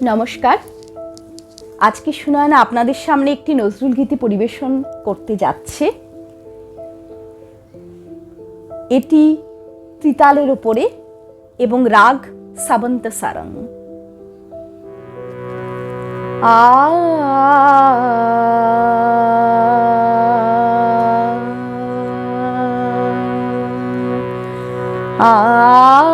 নমস্কার আজকে সুনয়না আপনাদের সামনে একটি নজরুল গীতি পরিবেশন করতে যাচ্ছে এটি ত্রিতালের ওপরে এবং রাগ সাবন্ত সারং আ আ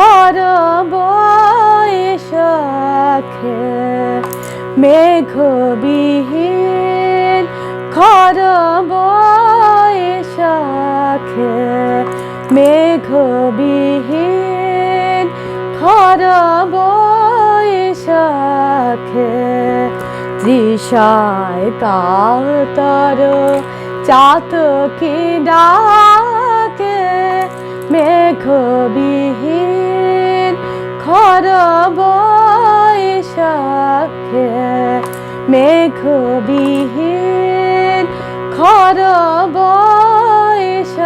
খর বৈশাখে মেঘবিহীন খর বৈশাখে মেঘবিহীন খর বৈশাখে তৃষায় কাতর চাতকি ডাকে মেঘবিহীন খর বৈশাখে মেঘবিহীন খর বৈশাখে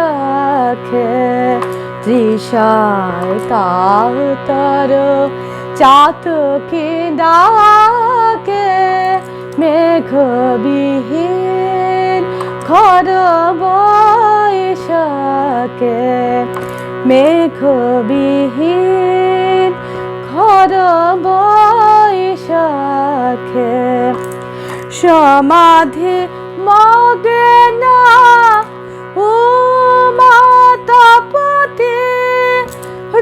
তৃষায় কাতর চাতকি ডাকে মেঘবিহীন খর বৈশাখে মেঘবিহীন বৈশাখে সমাধি মগনা উমাতপতি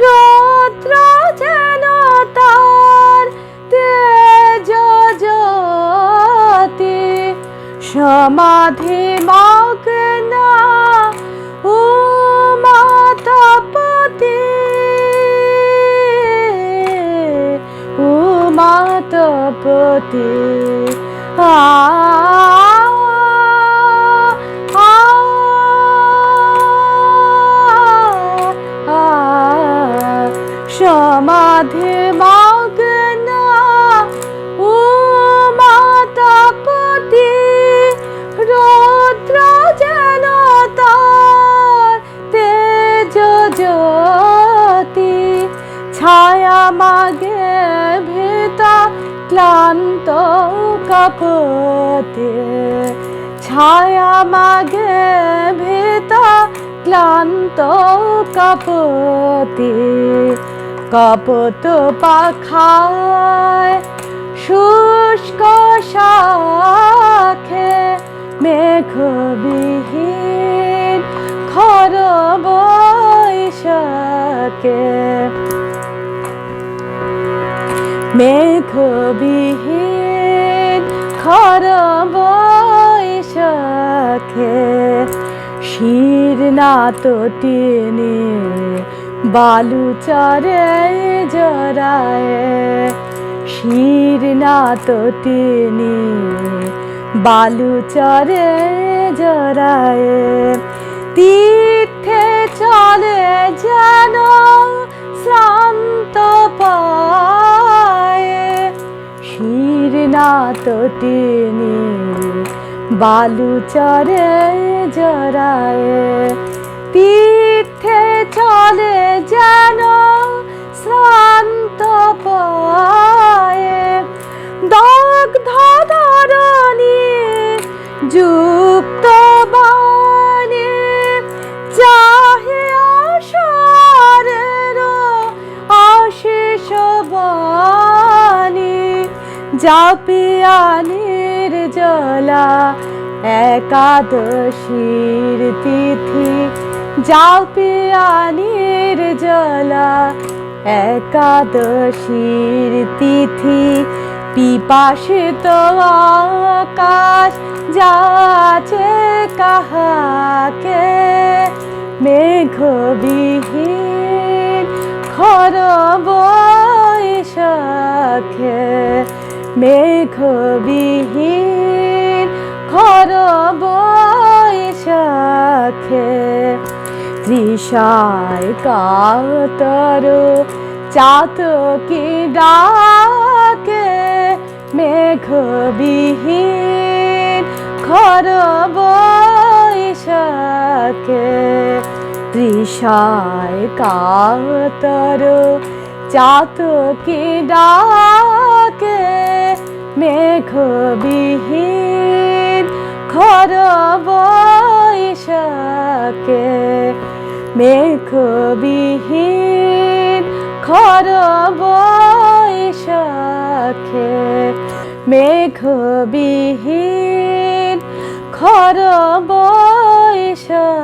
রৌদ্র যেন তার তেজ সমাধি উমাতপতি আ আ আ সমাধি কাপতে ছায়া মাগে ভেতা ক্লান্ত কাপতে। কাপত পাখায় শুষ্ক শাখে মেঘবিহীন খর বৈশাখে। মেঘবিহীন শির না তো টেনে, বালু চরে জরায় শির না তো টেনে, বালু চরে জরায় তীর্থে চলে যেন শ্রান্ত পায়। শির না তো টেনে বালু চরে জরায় তীর্থে চলে যেন শ্রান্ত পায়। দগ্ধ ধরণী যুক্ত বাণী জাপিয়ানির জলা একাদশীর তিথি জাপিয়ানির নির্জলা একাদশীর তিথি পিপাসিত আকাশ যাচ্ছে কাহাকে? মেঘবিহীন খর বৈশাখে মেঘবিহীন খর বৈশাখে তৃষায় কাতর চাতকি ডাকে মেঘবিহীন খর বৈশাখে তৃষায় কাতর চাতকি ডাকে মেঘবিহীন খর বৈশাখে মেঘবিহীন খর বৈশাখে মেঘবিহীন খর বৈশাখে